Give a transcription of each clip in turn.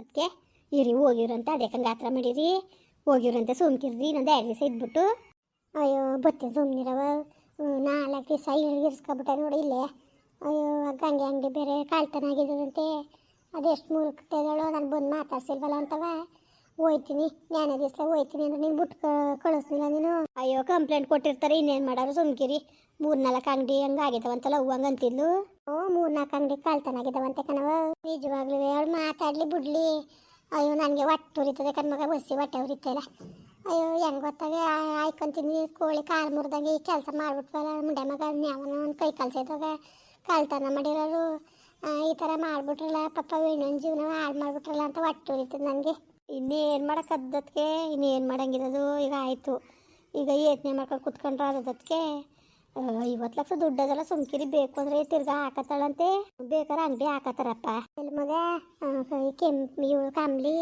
ಅದಕ್ಕೆ ಇರಿ ಹೋಗಿರಂತ ಅದಕ್ಕೆ ಗಾತ್ರ ಮಾಡಿರಿ ಹೋಗಿರಂತ ಸುಮ್ಕಿರ್ರಿ ಇನ್ನೊಂದು ಎರಡು ದಿವಸ ಇದ್ಬಿಟ್ಟು. ಅಯ್ಯೋ ಬತ್ತೀನಿ ಸುಮ್ಮನಿರವ ನಾಲ್ಕು ದಿವಸ ಇರ್ಸ್ಕೊಬಿಟ್ಟೆ ನೋಡಿ ಇಲ್ಲೇ. ಅಯ್ಯೋ ಗಂಗೆ ಅಂಗಡಿ ಬೇರೆ ಕಾಳ್ತನ ಆಗಿದ್ದದಂತೆ ಅದೆಷ್ಟು ಮುರುಕ್ತಿದ್ದಾಳೋ ನಾನು ಬಂದು ಮಾತಾಡ್ಸಿಲ್ವಲ್ಲ ಅಂತವ. ಹೋಯ್ತೀನಿ ಜ್ಞಾನ ದಿವಸ ಹೋಯ್ತೀನಿ ಅಂದ್ರೆ ನೀನು ಬಿಟ್ಟು ಕಳಿಸ್ಲಿಲ್ಲ ನೀನು? ಅಯ್ಯೋ ಕಂಪ್ಲೇಂಟ್ ಕೊಟ್ಟಿರ್ತಾರೆ, ಇನ್ನೇನು ಮಾಡೋರು ಸುಮ್ಕಿರಿ. ಮೂರ್ನಾಲ್ಕು ಅಂಗಡಿ ಹಂಗೆ ಆಗಿದಾವಂತಲ್ಲ ಹೂವು ಹಂಗೆ ಅಂತಿದ್ಲು. ಓ, ಮೂರ್ನಾಲ್ಕು ಅಂಗಡಿ ಕಳ್ತನ ಆಗಿದಾವಂತೆ ಕಣವ. ನಿಜವಾಗ್ಲೂ ಅವಳು ಮಾತಾಡ್ಲಿ ಬಿಡ್ಲಿ. ಅಯ್ಯೋ, ನನಗೆ ಹೊಟ್ಟೆ ಉರಿತದೆ ಕಣ್ಮಗ ಬಸ್ಸಿ ಹೊಟ್ಟೆ ಉರಿತಲ್ಲ ಅಯ್ಯೋ, ಹೆಂಗೆ ಗೊತ್ತಾಗ ಆಯ್ಕೊಂತೀನಿ, ಕೋಳಿ ಕಾಲು ಮುರಿದಂಗೆ ಈ ಕೆಲಸ ಮಾಡ್ಬಿಟ್ವಲ್ಲ, ಮುಂಡೆ ಮಗ, ನ್ಯಾವನ ಒಂದು ಕೈ ಕಲ್ಸಿದಾಗ ಕಳ್ತನ ಮಾಡಿರೋರು ಈ ಥರ ಮಾಡಿಬಿಟ್ರಲ್ಲ, ಪಾಪ, ಇನ್ನೊಂದು ಜೀವನ ಹಾಳು ಮಾಡ್ಬಿಟ್ರಲ್ಲ ಅಂತ ಹೊಟ್ಟೆ ಉರಿತದೆ ನನಗೆ. ಇನ್ನೇನು ಮಾಡೋಕ್ಕದ್ದಕ್ಕೆ ಇನ್ನೇನು ಮಾಡಂಗಿರೋದು ಈಗ ಆಯಿತು. ಈಗ ಯೋಚನೆ ಮಾಡ್ಕೊಂಡು ಕುತ್ಕೊಂಡ್ರೆ ಅದಕ್ಕೆ ಐವತ್ತು ಲಕ್ಷ ದುಡ್ಡದಲ್ಲ ಸುಮ್ಕಿರಿ. ಬೇಕು ಅಂದ್ರೆ ತಿರ್ಗಾ ಹಾಕತ್ತಾಳಂತೆ. ಬೇಕಾದ್ರೆ ಅಂಗಡಿ ಹಾಕತ್ತಾರಪ್ಪ. ಎಲ್ಲಿ ಮಗ? ಕೆಂಪು ಇವು ಕಾಮ್ಲಿ,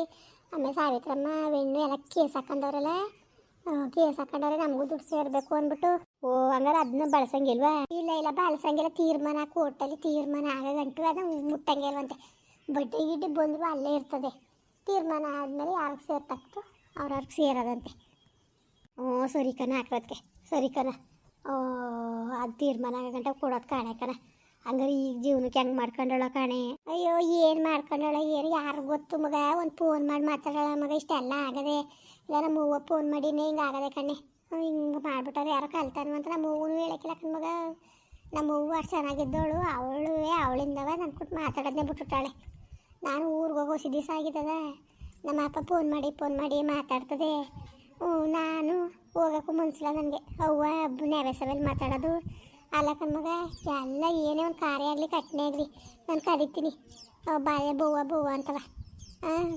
ಆಮೇಲೆ ಸಾವಿತ್ರಮ್ಮ ಎಣ್ಣೆ ಎಲ್ಲ ಕೇಸ್ ಹಾಕೊಂಡವ್ರಲ್ಲ? ಕೇಸ್ ಹಾಕೊಂಡವ್ರೆ ನಮಗೂ ದುಡ್ಡು ಸೇರಬೇಕು ಅಂದ್ಬಿಟ್ಟು. ಓ, ಹಂಗಾರೆ ಅದನ್ನ ಬಳಸಂಗಿಲ್ವಾ? ಇಲ್ಲ ಇಲ್ಲ, ಬಳಸಂಗಿಲ್ಲ. ತೀರ್ಮಾನ, ಕೋರ್ಟಲ್ಲಿ ತೀರ್ಮಾನ. ಆಗ ಗಂಟು ಅದನ್ನ ಮುಟ್ಟಂಗಿಲ್ವಂತೆ. ಬಡ್ಡಿ ಗಿಡ್ಡಿ ಬಂದರೂ ಅಲ್ಲೇ ಇರ್ತದೆ. ತೀರ್ಮಾನ ಆದಮೇಲೆ ಯಾರಿಗೆ ಸೇರ್ತಕ್ಕೋ ಅವ್ರವ್ರಿಗೆ ಸೇರೋದಂತೆ. ಹ್ಞೂ ಸರಿ ಕಣ ಹಾಕೋದಕ್ಕೆ ಸರಿ ಕಣ. ಅದು ತೀರ್ಮಾನ ಆಗಂಟ ಕೊಡೋದು ಕಾಣೆ ಕಣ. ಹಂಗಾರೆ ಈಗ ಜೀವನಕ್ಕೆ ಹೆಂಗೆ ಮಾಡ್ಕೊಂಡಳ ಕಾಣೆ? ಅಯ್ಯೋ, ಏನು ಮಾಡ್ಕೊಂಡಳ? ಏನು ಯಾರು ಗೊತ್ತು ಮಗ? ಒಂದು ಫೋನ್ ಮಾಡಿ ಮಾತಾಡೋಳ ಮಗ? ಇಷ್ಟೆಲ್ಲ ಆಗದೆ. ಇಲ್ಲ, ನಮ್ಮ ಅವ್ವ ಫೋನ್ ಮಾಡಿನೇ ಹಿಂಗೆ ಆಗದೆ ಕಣ್ಣೆ ಹಿಂಗೆ ಮಾಡ್ಬಿಟ್ಟಾರೆ ಯಾರೋ ಕಲ್ತಾನು ಅಂತ ನಮ್ಮ ಹೇಳಕ್ಕಿಲ್ಲ ಕಣ್ ಮಗ. ನಮ್ಮ ಅವ್ವ ಅಷ್ಟು ಚೆನ್ನಾಗಿದ್ದವಳು, ಅವಳು ಅವಳಿಂದವ ನನ್ನ ಕೊಟ್ಟು ಮಾತಾಡೋದನ್ನೇ ಬಿಟ್ಬಿಟ್ಟಾಳೆ. ನಾನು ಊರಿಗೆ ಹೋಗೋ ದಿವಸ ಆಗಿದ್ದದ ನಮ್ಮ ಅಪ್ಪ ಫೋನ್ ಮಾಡಿ ಫೋನ್ ಮಾಡಿ ಮಾತಾಡ್ತದೆ. ಹ್ಞೂ, ನಾನು ಹೋಗೋಕ್ಕೂ ಮನ್ಸಿಲ್ಲ ನನಗೆ. ಅವ್ವ ನೆರೆಸವೆಲ್ಲಿ ಮಾತಾಡೋದು. ಅಲ್ಲ ಕಣ್ಮಗ ಎಲ್ಲ ಏನೇ ಒಂದು ಕಾರ್ಯ ಆಗಲಿ ಕಟ್ನೆ ಆಗಲಿ, ನಾನು ಕರಿತೀನಿ. ಅವ್ ಬಾಯ ಬವ್ವ ಬವ್ವ ಅಂತವ.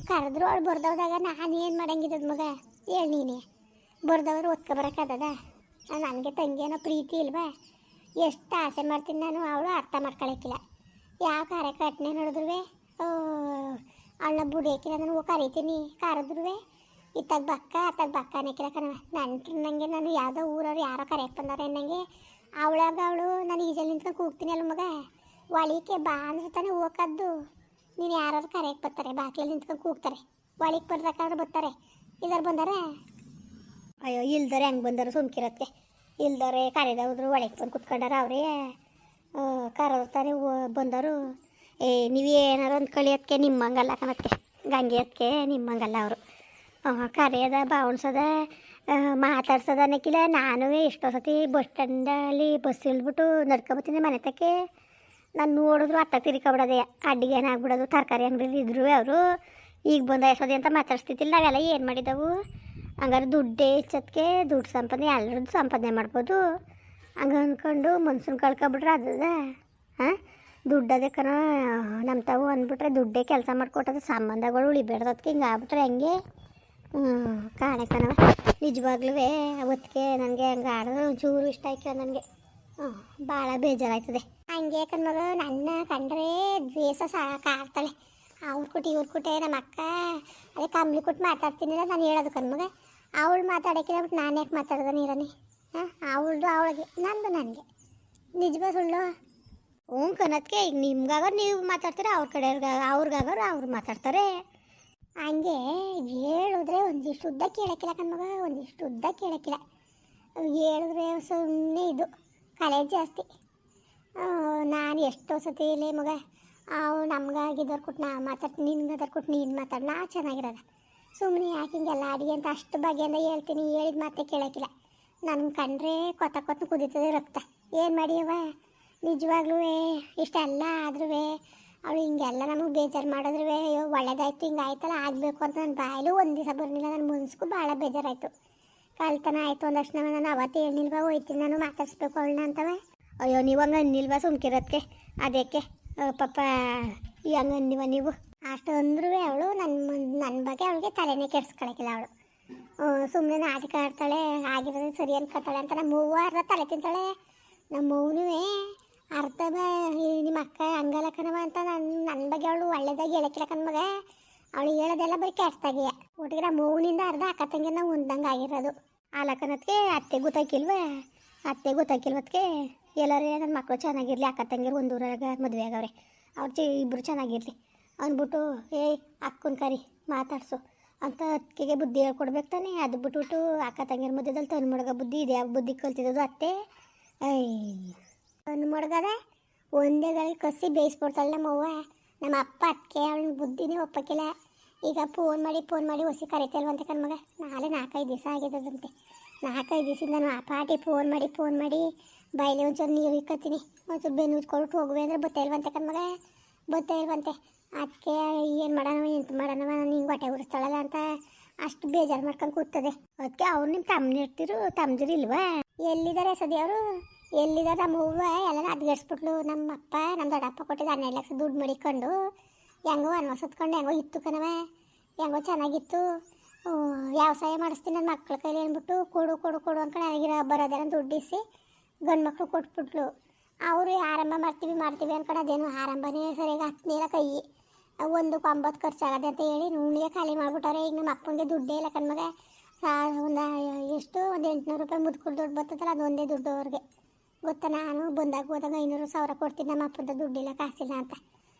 ಕರೆದ್ರು ಅವಳು ಬರ್ದವ್ದಾಗ ನಾನು ಏನು ಮಾಡಂಗಿದ್ದದ ಮಗ? ಹೇಳಿ ನೀನೇ. ಬರ್ದವ್ರು ಒತ್ಕ ಬರೋಕ್ಕದ ನನಗೆ ತಂಗಿಯೇನೋ ಪ್ರೀತಿ ಇಲ್ವಾ? ಎಷ್ಟು ಆಸೆ ಮಾಡ್ತೀನಿ ನಾನು, ಅವಳು ಅರ್ಥ ಮಾಡ್ಕೊಳಕ್ಕಿಲ್ಲ ಯಾವ ಕಾರ್ಯ ಕಟ್ನೆ ನೋಡಿದ್ರು ಅವಳನ್ನ ಬುಡಿಯಕ್ಕಿಲ್ಲ ನಾನು ಕರಿತೀನಿ. ಕರೆದ್ರುವೆ, ಇತ್ತಾಗ ಬಕ್ಕ, ಅತ್ತಾಗ ಬಕ್ಕ ಅನ್ನಕ್ಕಿಲ್ಲ ಕಣವ ನಂಟ್ರು ನನಗೆ ನಾನು ಯಾವುದೋ ಊರವ್ರು ಯಾರೋ ಕರೆಯಕ್ಕೆ ಬಂದಾರೆ ನನಗೆ ಅವಳಾಗ ಅವಳು, ನಾನು ಈಜಲ್ಲಿ ನಿಂತ್ಕೊಂಡು ಕೂಗ್ತೀನಿ ಅಲ್ಲ ಮಗ. ಒಳಿಕೆ ಬಾ ಅಂದ್ರೆ ತಾನೇ ಹೋಗದ್ದು ನೀನು ಯಾರು ಕರೆಯಕ್ಕೆ ಬರ್ತಾರೆ ಬಾಕ್ಲಲ್ಲಿ ನಿಂತ್ಕೊಂಡು ಕೂಗ್ತಾರೆ. ಒಳಿಗೆ ಬರ್ಬೇಕಾದ್ರೆ ಬರ್ತಾರೆ. ಇದಾರು ಬಂದಾರೆ? ಅಯ್ಯೋ, ಇಲ್ದರೆ ಹೆಂಗೆ ಬಂದರು ಸುಮ್ಕಿರತ್ತೆ. ಇಲ್ದರೆ ಕರೆದವ್ರು ಒಳಗೆ ಬಂದು ಕುತ್ಕೊಂಡಾರ ಅವರೇ. ಕರೆದ್ತಾರೆ ಬಂದರು. ಏ, ನೀವು ಏನಾರು ಒಂದು ಕಳಿಯೋದಕ್ಕೆ ನಿಮ್ಮಂಗಲ್ಲ ಕಣಕ್ಕೆ. ಗಂಗೆ ಅದಕ್ಕೆ ನಿಮ್ಮಂಗಲ್ಲ ಅವರು. ಕರೆಯದ ಬಾವಣ್ಸದ ಮಾತಾಡ್ಸೋದ ಅನ್ನಕ್ಕಿಲ್ಲ ನಾನು ಎಷ್ಟೋ ಸತಿ ಬಸ್ ಸ್ಟ್ಯಾಂಡಲ್ಲಿ ಬಸ್ ಇಳ್ಬಿಟ್ಟು ನಡ್ಕೊಬತ್ತೀನಿ ಮನೆ ತಕ್ಕೆ. ನಾನು ನೋಡಿದ್ರು ಅತ್ತ ತಿರ್ಕೊಬಿಡೋದೆ. ಅಡ್ಡಿಗೆ ಏನಾಗ್ಬಿಡೋದು, ತರಕಾರಿ ಅಂಗಡಿಲಿ ಇದ್ರು ಅವರು. ಈಗ ಬಂದ ಎಷ್ಟೋದಿ ಅಂತ ಮಾತಾಡ್ಸ್ತಿದ್ದಿಲ್ಲ ನಾವೆಲ್ಲ ಏನು ಮಾಡಿದವು? ಹಂಗಾರೆ ದುಡ್ಡೇ ಹೆಚ್ಚತ್ಗೆ ದುಡ್ಡು ಸಂಪಾದನೆ, ಎಲ್ಲರದ್ದು ಸಂಪಾದನೆ ಮಾಡ್ಬೋದು. ಹಂಗೆ ಅಂದ್ಕೊಂಡು ಮನ್ಸನ್ನು ಕಳ್ಕೊಬಿಟ್ರೆ ಅದದ ಹಾಂ ದುಡ್ಡು ಕಣ ನಮ್ಮ ತಾವು ಅಂದ್ಬಿಟ್ರೆ ದುಡ್ಡೇ ಕೆಲಸ ಮಾಡಿಕೊಟ್ಟದ ಸಂಬಂಧಗಳು ಉಳಿಬೇಡ್ದಕ್ಕೆ ಹಿಂಗೆ ಆಗ್ಬಿಟ್ರೆ ಹೆಂಗೆ? ಕಾಣೆ ಕಣವ ನಿಜವಾಗ್ಲೂ ಅವತ್ತಿಗೆ ನನಗೆ ಹಂಗೆ ಆಡೋದು ಒಂಚೂರು ಇಷ್ಟ ಆಯ್ತು ನನಗೆ. ಹ್ಞೂ ಭಾಳ ಬೇಜಾರಾಯ್ತದೆ. ಹಂಗೆ ಕಣ್ಮಗ ನನ್ನ ಕಂಡ್ರೆ ದ್ವೇಷ ಸಾಕಾಗ್ತಾಳೆ. ಅವ್ರ ಕುಟಿ ಇವ್ರ ಕುಟೆ ನಮ್ಮ ಅಕ್ಕ. ಅದೇ ಕಂಬ್ಲಿ ಕೊಟ್ಟು ಮಾತಾಡ್ತೀನಿ ನಾನು ಹೇಳೋದು ಕಣ್ಮಗ ಅವಳು ಮಾತಾಡೋಕ್ಕಿಂತ ಬಿಟ್ಟು ನಾನು ಯಾಕೆ ಮಾತಾಡ್ದೆ ನೀರನಿ ಹಾಂ, ಅವಳದು ಅವಳಿಗೆ, ನಂದು ನನಗೆ. ನಿಜವ ಸುಳ್ಳು? ಹ್ಞೂ ಕನ್ನದಕ್ಕೆ ಈಗ ನಿಮ್ಗಾಗೋರು ನೀವು ಮಾತಾಡ್ತೀರ, ಅವ್ರ ಕಡೆಯವ್ರಿಗೆ, ಅವ್ರಿಗಾಗೋರು ಅವ್ರು ಮಾತಾಡ್ತಾರೆ. ಹಂಗೆ ಹೇಳಿದ್ರೆ ಒಂದಿಷ್ಟು ಉದ್ದ ಕೇಳೋಕ್ಕಿಲ್ಲ ಕಣ್ಮಗ ಒಂದಿಷ್ಟು ಉದ್ದ ಕೇಳೋಕ್ಕಿಲ್ಲ. ಹೇಳಿದ್ರೆ ಸುಮ್ಮನೆ ಇದು, ಕಲೆ ಜಾಸ್ತಿ. ನಾನು ಎಷ್ಟೋ ಸತಿ ಇಲ್ಲೇ ಮಗ, ಅವು ನಮ್ಗಾಗಿದ್ದವ್ರು ಕೊಟ್ಟು ನಾ ಮಾತಾಡ್ತೀನಿ ನಿನ್ಗದವ್ರು ಕೊಟ್ಟು ನೀನು ಮಾತಾಡಿ, ನಾ ಚೆನ್ನಾಗಿರೋದ ಸುಮ್ಮನೆ ಯಾಕೆ ಹಿಂಗೆಲ್ಲ ಅಡುಗೆ ಅಂತ ಅಷ್ಟು ಬಗೆಯಿಂದ ಹೇಳ್ತೀನಿ, ಹೇಳಿದ ಮಾತೇ ಕೇಳೋಕ್ಕಿಲ್ಲ. ನನ್ನ ಕಂಡ್ರೆ ಕೊತ್ತ ಕೊತ್ತ ಕುದೀತದೆ ರಕ್ತ. ಏನು ಮಾಡಿಯವ ನಿಜವಾಗ್ಲೂ ಇಷ್ಟೆಲ್ಲ ಆದ್ರೂ ಅವಳು ಹಿಂಗೆಲ್ಲ ನಮಗೆ ಬೇಜಾರು ಮಾಡಿದ್ರು ಅಯ್ಯೋ, ಒಳ್ಳೇದಾಯ್ತು ಹಿಂಗೆ ಆಯ್ತಲ್ಲ ಆಗಬೇಕು ಅಂತ ನನ್ನ ಬಾಯಲ್ಲೂ ಒಂದು ದಿವಸ ಬರಲಿಲ್ಲ ನನ್ನ ಮನ್ಸಿಗೂ ಭಾಳ ಬೇಜಾರಾಯಿತು. ಕಳ್ತನ ಆಯಿತು ಒಂದಷ್ಟು ನಾನು ಅವತ್ತು ಹೇಳಿಲ್ವಾ, ಹೋಯ್ತೀನಿ ನಾನು, ಮಾತಾಡಿಸ್ಬೇಕು ಅವಳನ್ನ ಅಂತವ. ಅಯ್ಯೋ, ನೀವು ಹಂಗೆ ಅನ್ನಿಲ್ವಾ ಸುಮ್ಕಿರೋದಕ್ಕೆ ಅದಕ್ಕೆ ಪಾಪ, ಈ ಹಂಗೆ ಅನ್ನಿವ ನೀವು? ಅಷ್ಟು ಅಂದ್ರೂ ಅವಳು ನನ್ನ ನನ್ನ ಬಗ್ಗೆ ಅವಳಿಗೆ ತಲೆನೇ ಕೆಡ್ಸ್ಕೊಳಕಿಲ್ಲ ಅವಳು. ಸುಮ್ಮನೆ ನಾಟಕ ಆಡ್ತಾಳೆ, ಆಗಿರೋದು ಸರಿ ಅನ್ಕೊತಾಳೆ ಅಂತ ನಮ್ಮ ಮೂವಾರ ತಲೆ ತಿಂತಾಳೆ. ನಮ್ಮ ಅವ್ನೂ ಅರ್ಧ ಬ ನಿಮ್ಮ ಅಕ್ಕ ಹಂಗಲ್ಲ ಅಂತ ನನ್ನ ನನ್ನ ಬಗ್ಗೆ ಅವಳು ಒಳ್ಳೇದಾಗಿ ಹೇಳಕ್ಕಿಲ್ಲ ಮಗ. ಅವಳು ಹೇಳೋದೆಲ್ಲ ಬರೀ ಕೆಟ್ಟದಾಗಿಯ ಒಟ್ಟಿಗೆ ಮೂವಿನಿಂದ ಅರ್ಧ ಅಕ್ಕ ತಂಗಿ ನಾವು ಹೊಂದಂಗೆ ಆಗಿರೋದು ಆಲಕನತ್ಗೆ ಅತ್ತೆ ಗೊತ್ತಾಕಿಲ್ವ ಅತ್ತೆ ಗೊತ್ತಾಕಿಲ್ವತ್ಗೆ ಎಲ್ಲರೇ ನನ್ನ ಮಕ್ಕಳು ಚೆನ್ನಾಗಿರಲಿ, ಅಕ್ಕ ತಂಗಿರು ಒಂದು ಊರಾಗ ಮದುವೆ ಆಗವ್ರೆ. ಅವ್ರು ಚಿ ಇಬ್ಬರು ಚೆನ್ನಾಗಿರಲಿ. ಅಂದ್ಬಿಟ್ಟು ಏಯ್ ಅಕ್ಕನ ಕರಿ, ಮಾತಾಡ್ಸು. ಅಂತ ಅತ್ತಿಗೆ ಬುದ್ಧಿ ಹೇಳ್ಕೊಡ್ಬೇಕು ತಾನೇ. ಅದು ಬಿಟ್ಬಿಟ್ಟು ಅಕ್ಕ ತಂಗಿರ ಮಧ್ಯದಲ್ಲಿ ತನ್ನ ಮಡಗ ಬುದ್ಧಿ ಇದೆ. ಬುದ್ಧಿ ಕಲ್ತಿದ್ದು ಅತ್ತೆ. ಐ ತನ್ನ ಮಡ್ಗದ ಒಂದೇ ಗಾಳಿ ಕಸಿ ಬೇಯಿಸ್ಬಿಡ್ತಾಳೆ ನಮ್ಮವ್ವ ನಮ್ಮ ಅಪ್ಪ ಅದಕ್ಕೆ ಅವಳ ಬುದ್ಧಿನೇ ಒಪ್ಪಕ್ಕಿಲ್ಲ. ಈಗ ಫೋನ್ ಮಾಡಿ ಫೋನ್ ಮಾಡಿ ಹೊಸಿ ಕರಿತಲ್ವಂತೆ ಕಣ್ಮಗ ನಾಳೆ ನಾಲ್ಕೈದು ದಿವಸ ಆಗಿದ್ದದಂತೆ. ನಾಲ್ಕೈದು ದಿವಸದಿಂದ ನಾನು ಆ ಪಾಟಿ ಫೋನ್ ಮಾಡಿ ಫೋನ್ ಮಾಡಿ ಬಾಯಲ್ಲಿ ಒಂಚೂರು ನೀರು ಇಕ್ಕತ್ತೀನಿ ಒಂಚೂರು ಬೆನ್ನು ಉಜ್ಕೊಳ್ಬಿಟ್ಟು ಹೋಗುವೆ ಅಂದ್ರೆ ಬತ್ತಾ ಇಲ್ವಂತೆ ಕಣ್ಮಗ ಬತ್ತಾ ಇಲ್ವಂತೆ? ಅದಕ್ಕೆ ಏನು ಮಾಡೋಣ ಎಂತ ಮಾಡೋಣ ನಿಂಗೆ ಹೊಟ್ಟೆ ಉರಿಸ್ತಾಳಲ್ಲ ಅಂತ ಅಷ್ಟು ಬೇಜಾರು ಮಾಡ್ಕೊಂಡು ಕೂತದೆ. ಅದಕ್ಕೆ ಅವ್ರು ನಿಮ್ಮ ತಮ್ಮನ ಇರ್ತಿರು ತಮ್ಮದಿರು ಇಲ್ವಾ? ಎಲ್ಲಿದ್ದಾರೆ ಸದ್ಯ ಅವರು ಎಲ್ಲಿದ್ದಾರೆ ನಮ್ಮವ್ವ ಎಲ್ಲ ಅದ್ಗಡ್ಸ್ಬಿಟ್ಲು ನಮ್ಮ ಅಪ್ಪ ನಮ್ಮ ದೊಡ್ಡಪ್ಪ ಕೊಟ್ಟಿದ್ದು ಹನ್ನೆರಡು ಲಕ್ಷ ದುಡ್ಡು ಮಡಿಕೊಂಡು ಹೆಂಗೋ ವನವಾಸ ಹೊತ್ಕೊಂಡು ಹೆಂಗೋ ಇತ್ತು ಕಣವ ಹೆಂಗೋ ಚೆನ್ನಾಗಿತ್ತು. ವ್ಯವಸಾಯ ಮಾಡಿಸ್ತೀನಿ ನನ್ನ ಮಕ್ಳ ಕೈಲಿ ಅಂದ್ಬಿಟ್ಟು ಕೊಡು ಕೊಡು ಕೊಡು ಅಂದ್ಕೊಂಡು ನನಗಿರೋ ಬರೋದೇನೋ ದುಡ್ಡಿಸಿ ಗಂಡು ಮಕ್ಕಳು ಕೊಟ್ಬಿಟ್ಲು. ಅವರು ಆರಂಭ ಮಾಡ್ತೀವಿ ಮಾಡ್ತೀವಿ ಅಂದ್ಕೊಂಡು ಅದೇನು ಆರಂಭನೇ ಸರಿಯಾಗಿ ಹತ್ತನೇಲ ಕೈ. ಒಂದು ಒಂಬತ್ತು ಖರ್ಚಾಗದೆ ಅಂತ ಹೇಳಿ ನುಣ್ಣಿಗೆ ಖಾಲಿ ಮಾಡ್ಬಿಟ್ಟವ್ರೆ. ಈಗ ನಮ್ಮ ಅಪ್ಪನಿಗೆ ದುಡ್ಡೇ ಇಲ್ಲ ಕಣ್ಮಗ. ಒಂದು ಎಷ್ಟು, ಒಂದು ಎಂಟುನೂರು ರೂಪಾಯಿ ಮುದ್ಕುಲ್ ದುಡ್ಡು ಬರ್ತದಲ್ಲ ಒಂದೇ ದುಡ್ಡು ಅವ್ರಿಗೆ ಗೊತ್ತಾ, ನಾನು ಬಂದಾಗ ಹೋದಾಗ ಐನೂರು ಸಾವಿರ ಕೊಡ್ತೀನಿ, ನಮ್ಮ ಅಪ್ಪಂದ ದುಡ್ಡಿಲ್ಲ ಕಾಸಿಲ್ಲ ಅಂತ.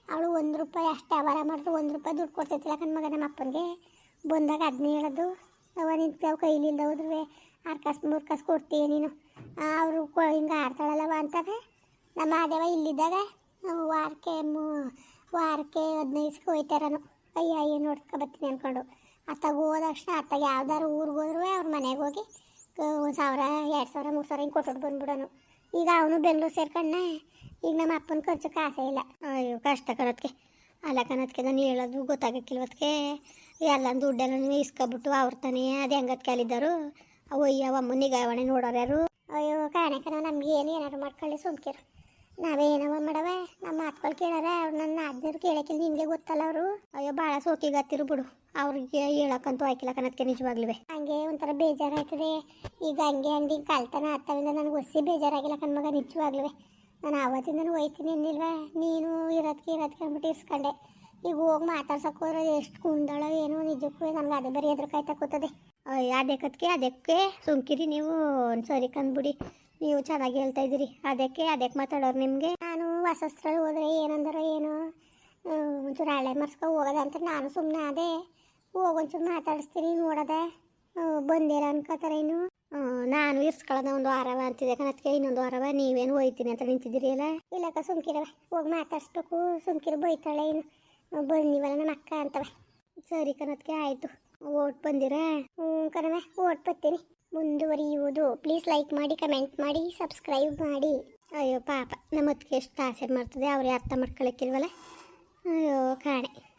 ಅವಳು ಒಂದು ರೂಪಾಯಿ ಅಷ್ಟು ವ್ಯವಹಾರ ಮಾಡಿದ್ರು, ಒಂದು ರೂಪಾಯಿ ದುಡ್ಡು ಕೊಡ್ತೈತಿಲ್ಲ ಕಣ್ಮಗ ನಮ್ಮ ಅಪ್ಪನಿಗೆ ಬಂದಾಗ ಅದನ್ನೇ ಹೇಳೋದು ಅವ ನಿಂತು ಕೈಲಿಂದ ಹೋದ್ರೆ ಆರು ಕಾಸು, ಮೂರು ಕಾಸು ಕೊಡ್ತೀಯ ನೀನು? ಅವರು ಹಿಂಗೆ ಆಡ್ತಾಳಲ್ಲವ ಅಂತಾರೆ ನಮ್ಮ ಆದೇವ ಇಲ್ಲಿದ್ದಾಗ ನಾವು ವಾರಕ್ಕೆ ಮೂ, ವಾರಕ್ಕೆ ಹದಿನೈದು ಹೋಯ್ತಾರನು. ಅಯ್ಯ ಅಯ್ಯ, ನೋಡ್ಕೊ ಬರ್ತೀನಿ ಅಂದ್ಕೊಂಡು ಅತ್ತಾಗ ಹೋದ ತಕ್ಷಣ ಅತ್ತಾಗ ಯಾವ್ದಾರು ಊರಿಗೆ ಹೋದ್ರೂ ಅವ್ರ ಮನೆಗೆ ಹೋಗಿ ಒಂದು ಸಾವಿರ, ಎರಡು ಸಾವಿರ, ಮೂರು ಸಾವಿರ ಹಿಂಗೆ ಕೊಟ್ಟು ಬಂದ್ಬಿಡೋನು. ಈಗ ಅವನು ಬೆಂಗಳೂರು ಸೇರ್ಕೊಂಡ ಈಗ ನಮ್ಮ ಅಪ್ಪನ ಖರ್ಚು ಕಾಸೇ ಇಲ್ಲ. ಅಯ್ಯೋ, ಕಷ್ಟ ಕಣತ್ಗೆ. ಅಲ್ಲ ಕಣತ್ಗೆ, ನಾನು ಹೇಳೋದು ಗೊತ್ತಾಗಕ್ಕಿಲ್ವತ್ಕೆ ಎಲ್ಲ ದುಡ್ಡೆಲ್ಲ ಇಸ್ಕೊಬಿಟ್ಟು ಅವ್ರ ತಾನೇ, ಅದು ಹೆಂಗತ್ ಕಾಲಿದ್ದರು ಅವಯ್ಯ ಅಮ್ಮ ನಿಗಾವಣೆ ನೋಡೋರ್ಯಾರು? ಅಯ್ಯೋ ಕಾಣಕನ ನಮ್ಗೆ ಏನು ಏನಾರು ಮಾಡ್ಕೊಳ್ಳಿ, ಸುಮ್ಕಿರು. ನಾವೇ ಏನವ ಮಾಡವ? ನಮ್ಮ ಮಾತುಗಳು ಕೇಳಾರ, ಅವ್ರು ನನ್ನ ಆಜ್ಞರು ಕೇಳಕ್ಕಿಲ್ಲ ನಿಮಗೆ ಗೊತ್ತಲ್ಲ ಅವರು. ಅಯ್ಯೋ ಭಾಳ ಸೋಕಿಗತ್ತಿರು ಬಿಡು. ಅವ್ರಿಗೆ ಹೇಳಕ್ಕಂತೂ ಆಯ್ಕಿಲ್ಲ ಕಣತ್ಗೆ ನಿಜವಾಗ್ಲೂ ಹಂಗೆ ಒಂಥರ ಬೇಜಾರಾಯ್ತದೆ. ಈಗ ಹಂಗೆ ಹಂಗೆ ಕಳ್ತನ ಆತವಿಂದ ನನಗೆ ಒಸಿ ಬೇಜಾರಾಗಿಲ್ಲ ಕಣ್ಮಗ ನಿಜವಾಗ್ಲೂ ನಾನು ಆವತ್ತಿಂದನೂ ಹೋಯ್ತೀನಿ ಅಂದಿಲ್ವಾ ನೀನು ಇರೋದಕ್ಕೆ ಇರೋದಕ್ಕೆ ಅಂದ್ಬಿಟ್ಟು ಇಸ್ಕೊಂಡೆ ಈಗ ಹೋಗಿ ಮಾತಾಡ್ಸಕ್ಕೆ ಎಷ್ಟು ಕುಂದಳ ಏನೋ ನಿಜಕ್ಕೂ ನನಗೆ ಅದೇ ಬರೀ ಎದುರು ಕಾಯ್ತಾ ಕೂತದೆ. ಅಯ್ಯ ಅದಕ್ಕೆ ಅದಕ್ಕೆ ಸುಮ್ಕಿರಿ ನೀವು ಸರಿ ಕಂದ್ಬಿಡಿ ನೀವು ಚೆನ್ನಾಗಿ ಹೇಳ್ತಾ ಇದ್ದೀರಿ. ಅದಕ್ಕೆ ಅದಕ್ಕೆ ಮಾತಾಡೋರು ನಿಮಗೆ. ನಾನು ವಾಸಸ್ಥಳ ಹೋದ್ರೆ ಏನಂದ್ರೆ ಏನು ಒಂಚೂರು ಹಳೆ ಮರ್ಸ್ಕೊ ಹೋಗೋದಂತ ನಾನು ಸುಮ್ಮನೆ ಅದೇ ಹೋಗೊಂಚೂರು ಮಾತಾಡಿಸ್ತೀನಿ, ನೋಡೋದೆ. ಬಂದಿರ ಅನ್ಕೋತಾರೆ ಇನ್ನು. ನಾನು ಇರ್ಸ್ಕೊಳ್ಳೋದ ಒಂದು ವಾರವ ಅಂತಿದೆ ಅದಕ್ಕೆ ಇನ್ನೊಂದು ವಾರವ ನೀವೇನು ಹೋಯ್ತೀನಿ ಅಂತ ನಿಂತಿದ್ದೀರಿ ಅಲ್ಲ? ಇಲ್ಲಕ್ಕ ಸುಮ್ಕಿರವ ಹೋಗಿ ಮಾತಾಡಿಸ್ಬೇಕು. ಸುಮ್ಕಿರು ಬೈತಾಳೆ ಇನ್ನು. ಬಂದಿವಲ್ಲ ನಮ್ಮ ಅಕ್ಕ ಅಂತವೆ. ಸರಿ ಕನತ್ಕೆ ಆಯಿತು. ಓಟ್ ಬಂದಿರಾ? ಹ್ಞೂ ಕಣವ ಓಟ್ ಬರ್ತೀನಿ ಮುಂದುವರಿಯುವುದು. ಪ್ಲೀಸ್ ಲೈಕ್ ಮಾಡಿ ಕಮೆಂಟ್ ಮಾಡಿ ಸಬ್ಸ್ಕ್ರೈಬ್ ಮಾಡಿ. ಅಯ್ಯೋ, ಪಾಪ. ನಮ್ಮ ಅದಕ್ಕೆ ಎಷ್ಟು ಆಸೆ ಮಾಡ್ತದೆ ಅವ್ರಿಗೆ ಅರ್ಥ ಮಾಡ್ಕೊಳಕ್ಕಿಲ್ವಲ್ಲ? ಅಯ್ಯೋ, ಕಾಣೆ.